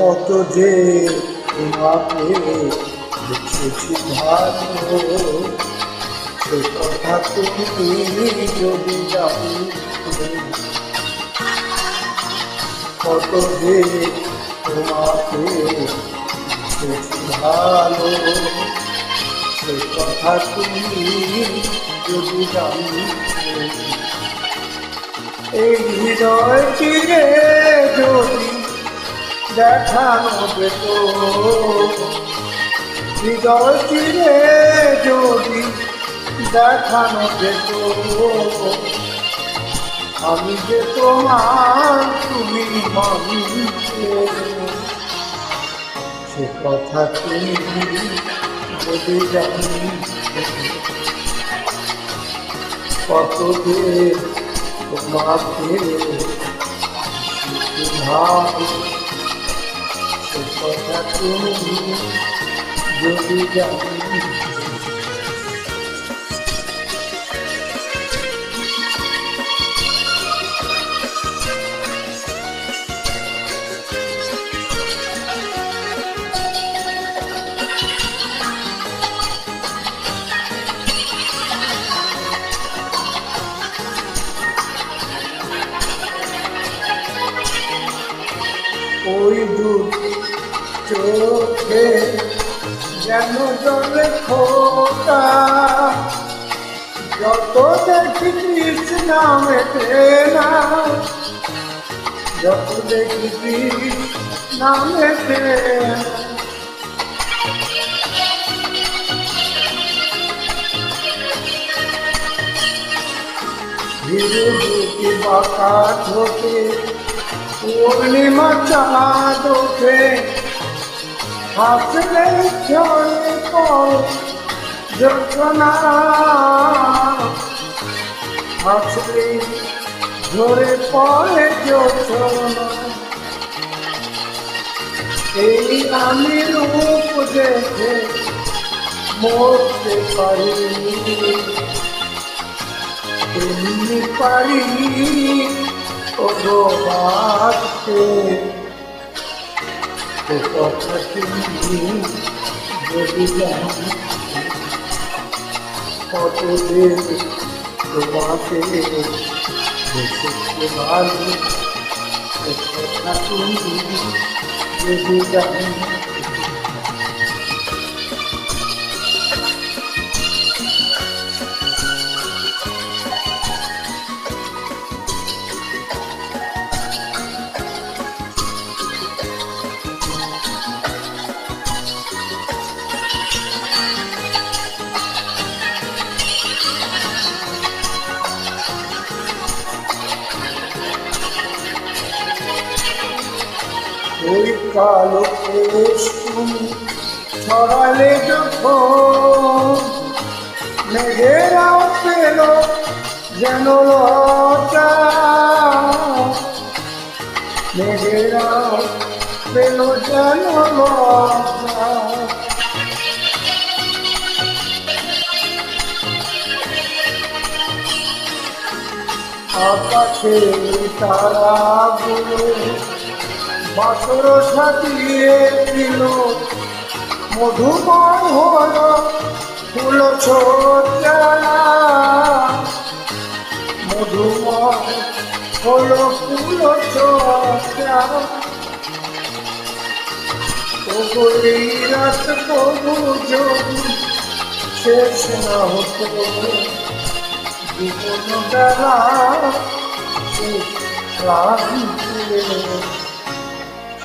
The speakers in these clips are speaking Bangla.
কত যে তোমাকে দেখেছি ভালো সে কথা তুমি যদি জানি কত যে তোমাকে দেখেছি ভালো সে কথা তুমি যদি জানি এই হৃদয় চিরে যদি দেখানো যেত হৃদয় চিরে যদি দেখানো যেত আমি যে তোমার তুমি মানতে সে কথা তুমি যদি জানি। কত যে তোমাকে সে কথা তুমি যদি জানি চোখে যেন জলে খোটা যত দেখি কৃষ্ণ মেটে না যত দেখি কৃষ্ণ মেটে না ধীরে ধীরে বাঁকা ঠোকে পূর্ণিমা চাঁদ ওঠে হাসলে চলে পর যন্ত্রণা হাসলে ঝরে পড়ে যন্ত্রণা এই আমি রূপ দেখে মরতে পারিনি তেমনি পারি ও কথা তুমি যদি জানি কত দিন তোমাকে দেখেছি ভালো ও কথা তুমি যদি জানি ওই কালো তুমি ছড়ালে যখন মেঘেরা পেল যেন লতা পেল যেন লতা আকাশে তারাগুলো বাসর সাজিয়ে দিল। মধুময় হল ফুল ছোটা মধুময় হল ফুল ছোটা ওগুলি রাত প্রভু যদি শেষ না হতো, জীবন ক্লান্তি সে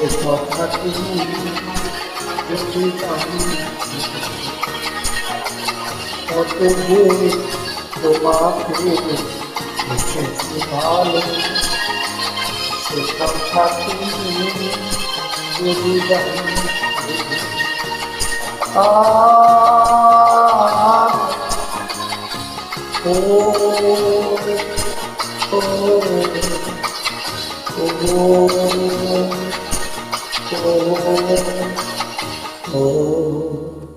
This podcast is me. This tweet on me. What they doing? The mob doing. They can't be falling. This podcast is me. We'll be back. Ah. Oh. Oh. Oh. Oh, oh, oh.